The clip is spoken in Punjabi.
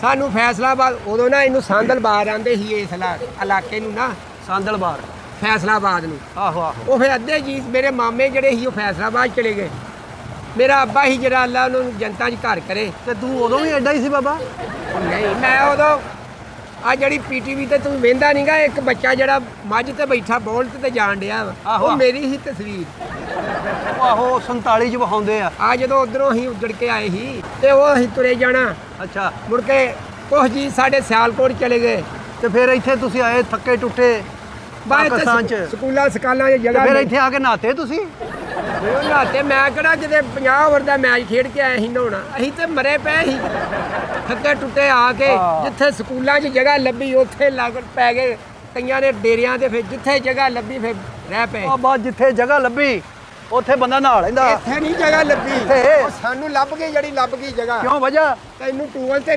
ਸਾਨੂੰ ਫੈਸਲਾਬਾਦ ਉਦੋਂ ਨਾ ਇਹਨੂੰ ਸਾਂਦਲਬਾਦ ਆਂਦੇ ਸੀ ਇਸ ਇਲਾ- ਇਲਾਕੇ ਨੂੰ ਨਾ ਸਾਂਦਲਬਾਰ ਫੈਸਲਾਬਾਦ ਨੂੰ। ਆਹੋ ਆਹੋ। ਉਹ ਫਿਰ ਅੱਧੇ ਜੀ ਮੇਰੇ ਮਾਮੇ ਜਿਹੜੇ ਸੀ ਉਹ ਫੈਸਲਾਬਾਦ ਚਲੇ ਗਏ। ਮੇਰਾ ਅੱਬਾ ਹੀ ਜਿਹੜਾ ਅੱਲਾ ਉਹਨਾਂ ਜਨਤਾ 'ਚ ਘਰ ਕਰੇ। ਤੇ ਤੂੰ ਉਦੋਂ ਵੀ ਐਡਾ ਹੀ ਸੀ ਬਾਬਾ? ਨਹੀਂ ਮੈਂ ਉਦੋਂ ਆ ਜਿਹੜੀ ਪੀਟੀਵੀ ਤੇ ਤੂੰ ਵੇਂਦਾ ਨਹੀਂਗਾ ਇੱਕ ਬੱਚਾ ਜਿਹੜਾ ਮੱਝ ਤੇ ਬੈਠਾ ਬੋਲਟ ਤੇ ਜਾਣ ਡਿਆ ਵਾ। ਆਹੋ। ਉਹ ਮੇਰੀ ਹੀ ਤਸਵੀਰ। ਆਹੋ 47 ਚ ਵਿਖਾਉਂਦੇ ਆ। ਆ ਜਦੋਂ ਉਧਰੋਂ ਹੀ ਉੱਜੜ ਕੇ ਆਏ ਸੀ ਤੇ ਉਹ ਅਸੀਂ ਤੁਰੇ ਜਾਣਾ। ਅੱਛਾ। ਮੁੜ ਕੇ ਕੁਛ ਜੀ ਸਾਡੇ ਸਿਆਲਕੋਟ ਚਲੇ ਗਏ। ਤੇ ਫਿਰ ਇੱਥੇ ਤੁਸੀਂ ਆਏ ਥੱਕੇ ਟੁੱਟੇ ਬਾਅਦ ਚ ਪਾਕਿਸਤਾਨ ਚ। ਸਕੂਲਾਂ ਸਕਾਲਾਂ ਤੇ ਜਗ੍ਹਾ ਫਿਰ। ਇੱਥੇ ਆ ਕੇ ਨਹਾਤੇ ਤੁਸੀਂ? ਉਹ ਨਹਾਤੇ ਮੈਂ ਕਿਹੜਾ ਜਿਹਦੇ 50 ਓਵਰ ਦਾ ਮੈਚ ਖੇਡ ਕੇ ਆਏ ਸੀ ਨਹਾਉਣਾ। ਅਸੀਂ ਤੇ ਮਰੇ ਪਏ ਸੀ। ਥੱਕੇ ਟੁੱਟੇ ਆ ਕੇ। ਜਿੱਥੇ ਸਕੂਲਾਂ 'ਚ ਜਗ੍ਹਾ ਲੱਭੀ ਉੱਥੇ ਲੱਗ ਪੈ ਗਏ। ਕਈਆਂ ਦੇ ਡੇਰਿਆਂ ਤੇ ਫਿਰ ਜਿੱਥੇ ਜਗ੍ਹਾ ਲੱਭੀ ਫਿਰ ਰਹਿ ਪਏ। ਆ ਬਾਅਦ ਜਿੱਥੇ ਜਗ੍ਹਾ ਲੱਭੀ ਉੱਥੇ ਬੰਦਾ ਨਹਾ ਲੈਂਦਾ। ਇੱਥੇ ਨਹੀਂ ਜਗ੍ਹਾ ਲੱਭੀ? ਉਹ ਸਾਨੂੰ ਲੱਭ ਗਈ ਜਿਹੜੀ ਲੱਭ ਗਈ ਜਗ੍ਹਾ। ਕਿਉਂ ਵਜ੍ਹਾ? ਤੈਨੂੰ ਟੂਲ ਤੇ ਨਹੀਂ